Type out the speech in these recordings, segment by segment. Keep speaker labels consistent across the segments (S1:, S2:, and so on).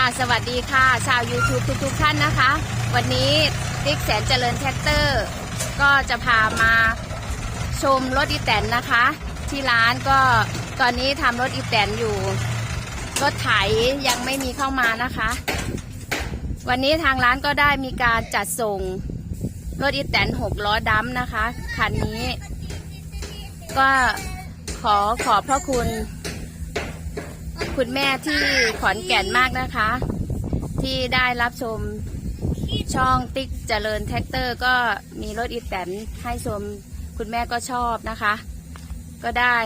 S1: ค่ะสวัสดีค่ะ ชาว YouTube ทุกๆท่านนะคะ วันนี้ติ๊กแสนเจริญแท็กเตอร์ ก็จะพามาชมรถอีแตนนะคะ ที่ร้านก็ตอนนี้ทำรถอีแตนอยู่ รถไถยังไม่มีเข้ามานะคะ วันนี้ทางร้านก็ได้มีการจัดส่งรถอีแตนหกล้อดัมนะคะคันนี้ ก็ขอขอบพระคุณ คุณแม่ที่ขอนแก่นมากนะคะ ที่ได้รับชมช่องติ๊กเจริญแท็กเตอร์ ก็มีรถอีแตนให้ชมคุณแม่ก็ชอบนะคะ ก็ได้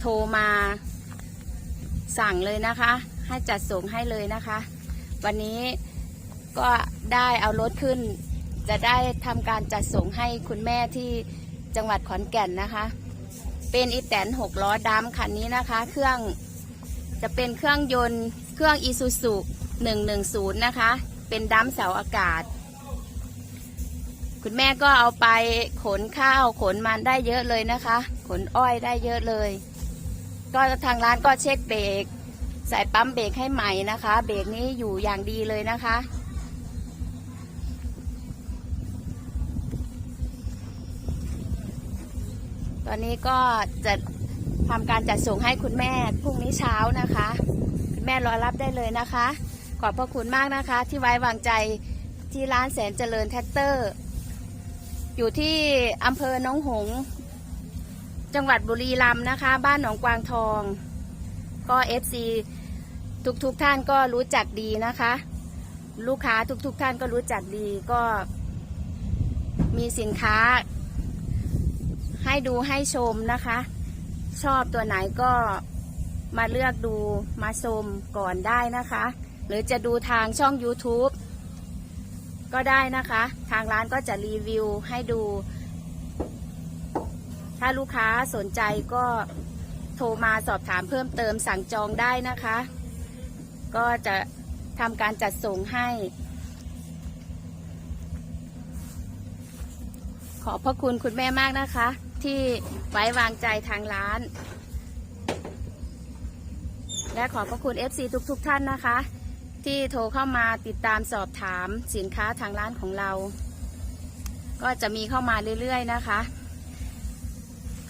S1: โทรมาสั่งเลยนะคะ ให้จัดส่งให้เลยนะคะ วันนี้ก็ได้เอารถขึ้น จะได้ทำการจัดส่งให้คุณแม่ที่จังหวัดขอนแก่นนะคะ เป็นอีแตนหกล้อดำคันนี้นะคะ เครื่อง จะเป็นเครื่องยนต์เครื่องอีซูซุ110 นะคะ เป็นดัมเสาอากาศ คุณแม่ก็เอาไปขนข้าวขนมันได้เยอะเลยนะคะ ขนอ้อยได้เยอะเลย ก็ทางร้านก็เช็คเบรกใส่ปั๊มเบรกให้ใหม่นะคะ เบรกนี้อยู่อย่างดีเลยนะคะ ตอนนี้ก็จะ ทำการจัดส่งให้คุณแม่พรุ่งนี้เช้านะคะ คุณแม่รอรับได้เลยนะคะ ขอบพระคุณมากนะคะ ที่ไว้วางใจที่ร้านแสนเจริญแท็กเตอร์ อยู่ที่อำเภอหนองหงส์จังหวัดบุรีรัมย์นะคะ บ้านหนองกวางทอง ก็เอฟซีทุกๆทท่านก็รู้จักดีนะคะ ลูกค้าทุกๆทท่านก็รู้จักดีก็มีสินค้าให้ดูให้ชมนะคะ ชอบตัวไหนก็มาเลือกดูมาชมก่อนได้นะคะ หรือจะดูทางช่อง YouTube ก็ได้นะคะ ทางร้านก็จะรีวิวให้ดู ถ้าลูกค้าสนใจก็โทรมาสอบถามเพิ่มเติมสั่งจองได้นะคะ ก็จะทำการจัดส่งให้ ขอบพระคุณคุณแม่มากนะคะ ที่ไว้วางใจทางร้าน และขอบพระคุณ FC ทุกๆทท่านนะคะ ที่โทรเข้ามาติดตามสอบถามสินค้าทางร้านของเรา ก็จะมีเข้ามาเรื่อยๆนะคะ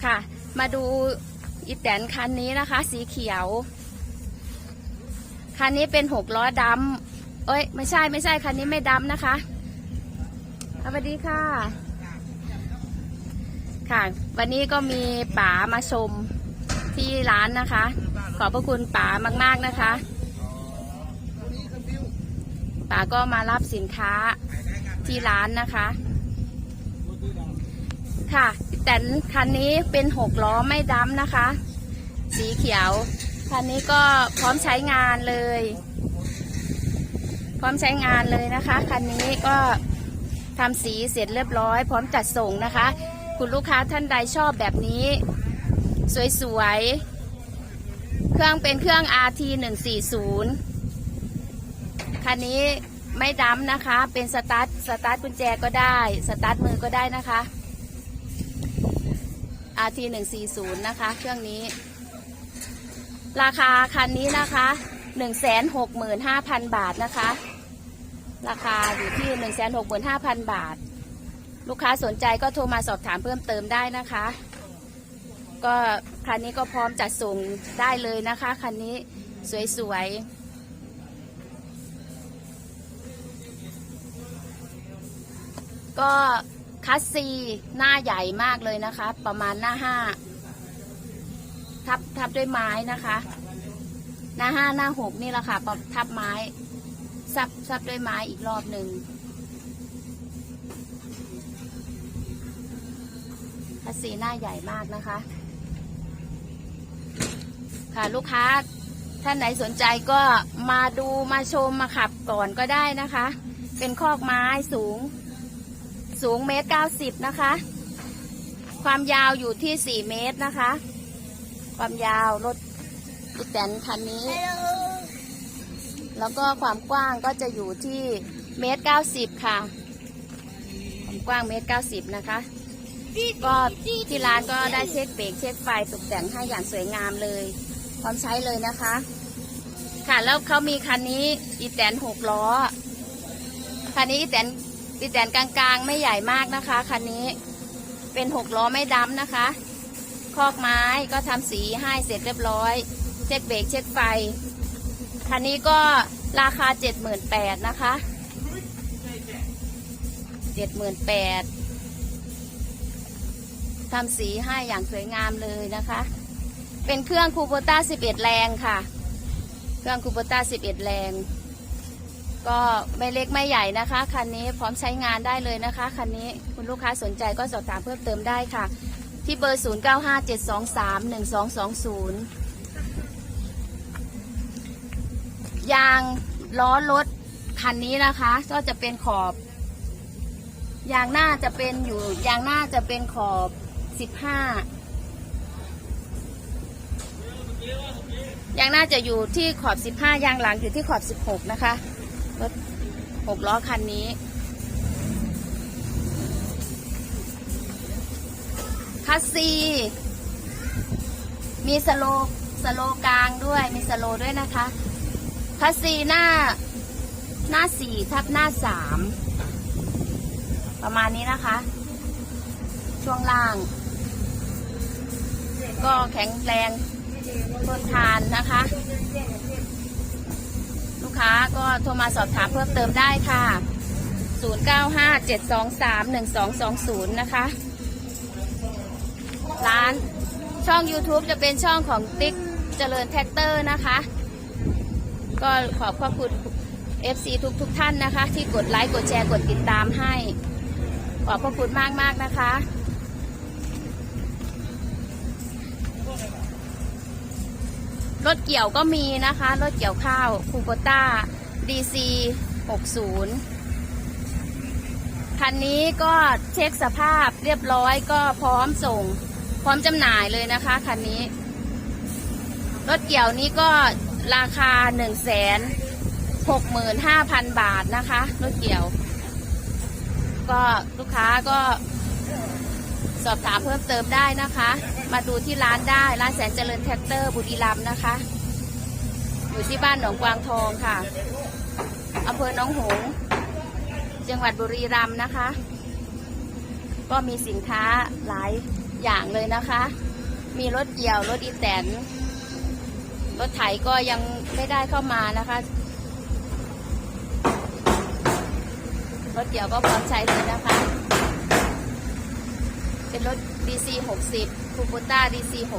S1: ค่ะ มาดูอีแตนคันนี้นะคะ สีเขียว คันนี้เป็นหกล้อดำเอ้ย ไม่ใช่ไม่ใช่คันนี้ไม่ดำนะคะสวัสดีค่ะ ค่ะ วันนี้ก็มีป๋ามาชมที่ร้านนะคะ ขอบพระคุณป๋ามาก ๆนะคะป๋าก็มารับสินค้าที่ร้านนะคะ ค่ะแต่คันนี้เป็นหกล้อไม่ดำนะคะ สีเขียว คันนี้ก็พร้อมใช้งานเลย พร้อมใช้งานเลยนะคะ คันนี้ก็ทำสีเสร็จเรียบร้อย พร้อมจัดส่งนะคะ คุณลูกค้าท่านใดชอบแบบนี้ สวยๆ เครื่องเป็นเครื่อง RT 140คันนี้ไม่ดำนะคะ เป็นสตาร์ทสตาร์ทกุญแจก็ได้ สตาร์ทมือก็ได้นะคะ RT 140นะคะ เครื่องนี้ ราคาคันนี้นะคะ165,000 บาทนะคะ ราคาอยู่ที่ 165,000 บาท ลูกค้าสนใจก็โทรมาสอบถามเพิ่มเติมได้นะคะ ก็คันนี้ก็พร้อมจัดส่งได้เลยนะคะคันนี้สวยๆก็คัสซีหน้าใหญ่มากเลยนะคะ ประมาณหน้าห้าทับทับด้วยไม้นะคะ หน้าห้าหน้าหกนี่แหละค่ะปรับทับไม้ซับซับด้วยไม้อีกรอบหนึ่ง คัสีหน้าใหญ่มากนะคะ ค่ะลูกค้าท่านไหนสนใจก็มาดูมาชมมาขับก่อนก็ได้นะคะ เป็นคอกไม้สูง สูงเมตรเก้าสิบนะคะ ความยาวอยู่ที่สี่เมตรนะคะ ความยาวรถอีแตนคันนี้ แล้วก็ความกว้างก็จะอยู่ที่เมตรเก้าสิบค่ะ ความกว้างเมตรเก้าสิบนะคะ ก็ที่ร้านก็ได้เช็คเบรกเช็คไฟตกแต่งให้อย่างสวยงามเลย พร้อมใช้เลยนะคะ ค่ะแล้วเขามีคันนี้อีแตนหกล้อ คันนี้อีแตนอีแตนกลางๆ ไม่ใหญ่มากนะคะคันนี้เป็นหกล้อไม่ดำนะคะคอกไม้ก็ทำสีให้เสร็จเรียบร้อย เช็คเบรกเช็คไฟ คันนี้ก็ราคาเจ็ดหมื่นแปดนะคะเจ็ดหมื่นแปด ทำสีให้อย่างสวยงามเลยนะคะ เป็นเครื่องคูโบต้า 11 แรงค่ะ เครื่องคูโบต้า 11 แรง ก็ไม่เล็กไม่ใหญ่นะคะคันนี้พร้อมใช้งานได้เลยนะคะคันนี้คุณลูกค้าสนใจก็สอบถามเพิ่มเติมได้ค่ะ ที่เบอร์ 0957231220 ยางล้อรถคันนี้นะคะก็จะเป็นขอบยางหน้าจะเป็นอยู่ยางหน้าจะเป็นขอบ 15ยางหน้าจะอยู่ที่ขอบ15ยางหลังอยู่ที่ขอบ16นะคะรถ6ล้อคันนี้ คัสซีมีสโลสโลกลางด้วย มีสโลด้วยนะคะ คัสซีหน้าหน้าสี่ทับหน้าสามประมาณนี้นะคะ ช่วงล่าง ก็แข็งแรงทนทานนะคะ ลูกค้าก็โทรมาสอบถามเพิ่มเติมได้ค่ะ 0957231220 นะคะ ร้านช่อง YouTube จะเป็นช่องของติ๊กเจริญแท็กเตอร์นะคะ ก็ขอบพระคุณ FC ทุกทุกท่านนะคะ ที่กดไลค์ กดแชร์ กดติดตามให้ ขอบพระคุณมากมากๆนะคะ รถเกี่ยวก็มีนะคะ รถเกี่ยวข้าวคูโบต้า DC 60 คันนี้ก็เช็คสภาพเรียบร้อยก็พร้อมส่ง พร้อมจำหน่ายเลยนะคะคันนี้ รถเกี่ยวนี้ก็ราคา 1 6 5 0 0 0 บาทนะคะ รถเกี่ยว ก็ลูกค้าก็ สอบถามเพิ่มเติมได้นะคะ มาดูที่ร้านได้ ร้านแสนเจริญแท็กเตอร์บุรีรัมย์นะคะ อยู่ที่บ้านหนองกวางทองค่ะอำเภอหนองหงส์จังหวัดบุรีรัมย์นะคะ ก็มีสินค้าหลายอย่างเลยนะคะ มีรถเกี่ยวรถอีแตน รถไถก็ยังไม่ได้เข้ามานะคะ รถเกี่ยวก็พร้อมใช้เลยนะคะ เป็นรถ DC 60คูปูต้า DC 60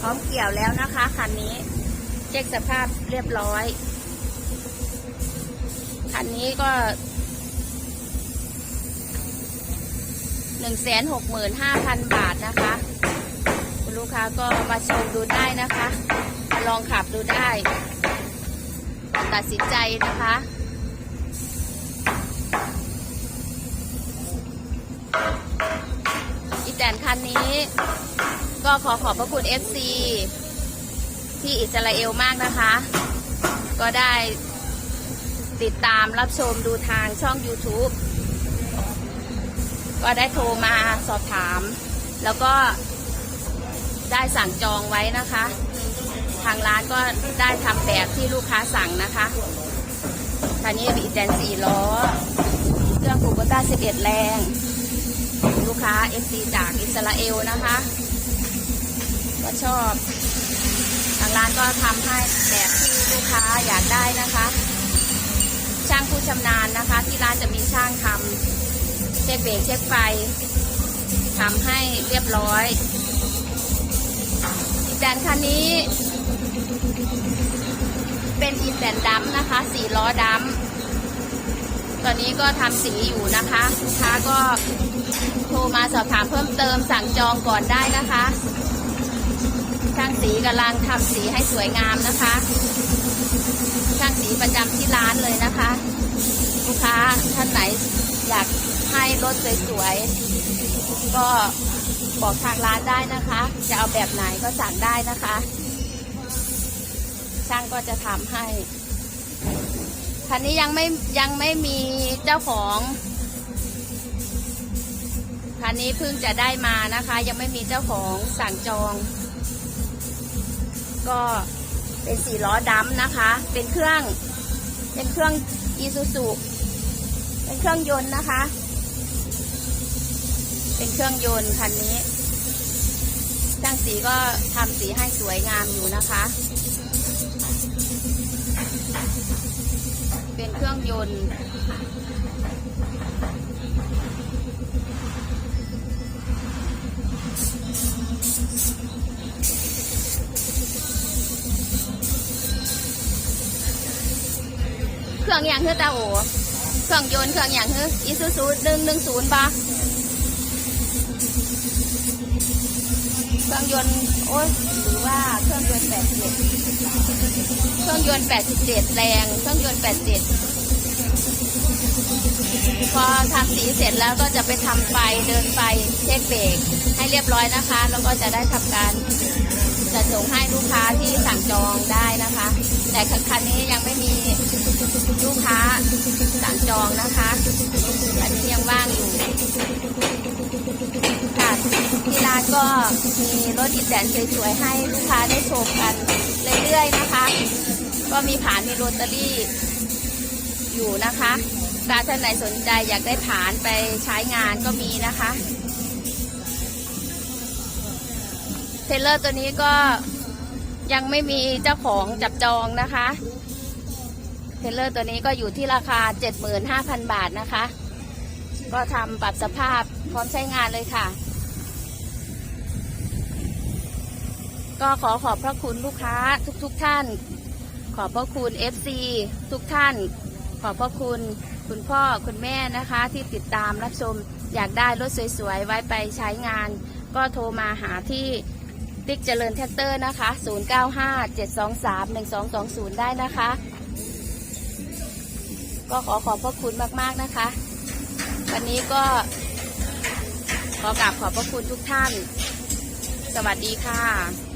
S1: พร้อมเกี่ยวแล้วนะคะคันนี้ เช็คสภาพเรียบร้อย คันนี้ก็หนึ่งแสนหกหมื่นห้าพันบาทนะคะ คุณลูกค้าก็มาชมดูได้นะคะมาลองขับดูได้ ตัดสินใจนะคะ อีแตนคันนี้ ก็ขอขอบพระคุณ FC ที่อิสราเอลมากนะคะ ก็ได้ติดตามรับชมดูทางช่อง YouTube ก็ได้โทรมาสอบถาม แล้วก็ได้สั่งจองไว้นะคะ ทางร้านก็ได้ทำแบบที่ลูกค้าสั่งนะคะคันนี้มีแตนสี่ล้อ เครื่องคูโบต้า11แรง ลูกค้า FC จากอิสราเอลนะคะ ก็ชอบ ทางร้านก็ทำให้แบบที่ลูกค้าอยากได้นะคะ ช่างผู้ชำนาญนะคะ ที่ร้านจะมีช่างทำเช็คเบรกเช็คไฟทำให้เรียบร้อยอีแตนคันนี้ เป็นอีแตนดำนะคะ สีล้อดำตอนนี้ก็ทำสีอยู่นะคะลูกค้าก็โทรมาสอบถามเพิ่มเติมสั่งจองก่อนได้นะคะช่างสีกำลังทำสีให้สวยงามนะคะ ช่างสีประจำที่ร้านเลยนะคะ ลูกค้าท่านไหนอยากให้รถสวยๆก็บอกทางร้านได้นะคะ จะเอาแบบไหนก็สั่งได้นะคะ ช่างก็จะทำให้คันนี้ยังไม่ยังไม่มีเจ้าของคันนนี้เพิ่งจะได้มานะคะ ยังไม่มีเจ้าของสั่งจอง ก็เป็นสี่ล้อดำนะคะ เป็นเครื่อง เป็นเครื่องอีซูซูเป็นเครื่องยนต์นะคะ เป็นเครื่องยนต์คันนี้ช่างสีก็ทำสีให้สวยงามอยู่นะคะ เป็นเครื่องยนต์ เครื่องอย่างคือตาโอเครื่องยนต์เครื่องอย่างคืออีซูซูหนึ่งหนึ่งศูนย์ปะเครื่องยนต์โอ้ยหรือว่าเครื่องยนต์ เครื่องยนต์แปดสิบเจ็ดแรง เครื่องยนต์แปดเจ็ดพอทำสีเสร็จแล้วก็จะไปทำไฟ เดินไฟ เช็คเบรกให้เรียบร้อยนะคะ แล้วก็จะได้ทำการจะส่งให้ลูกค้าที่สั่งจองได้นะคะ แต่คันนี้ยังไม่มีลูกค้าสั่งจองนะคะอันนี้ยังว่างอยู่ ก็มีรถอีแตนสวยๆให้ลูกค้าได้ชมกันเรื่อยๆนะคะ ก็มีผานมีโรตารี่อยู่นะคะถ้าท่านไหนสนใจอยากได้ผานไปใช้งานก็มีนะคะ เทเลอร์ตัวนี้ก็ยังไม่มีเจ้าของจับจองนะคะ เทเลอร์ตัวนี้ก็อยู่ที่ราคา 75,000 บาทนะคะ ก็ทำปรับสภาพพร้อมใช้งานเลยค่ะ ก็ขอขอบพระคุณลูกค้าทุกๆทท่าน ขอบพระคุณ FC ทุกท่าน ขอบพระคุณคุณพ่อคุณแม่นะคะที่ติดตามรับชมอยากได้รถสวยๆ ไว้ไปใช้งาน ก็โทรมาหาที่ติ๊กเจริญแท็กเตอร์นะคะ 0957231220 ได้นะคะ ก็ขอขอบพระคุณมากๆนะคะ วันนี้ก็ขอกราบขอบพระคุณทุกท่าน สวัสดีค่ะ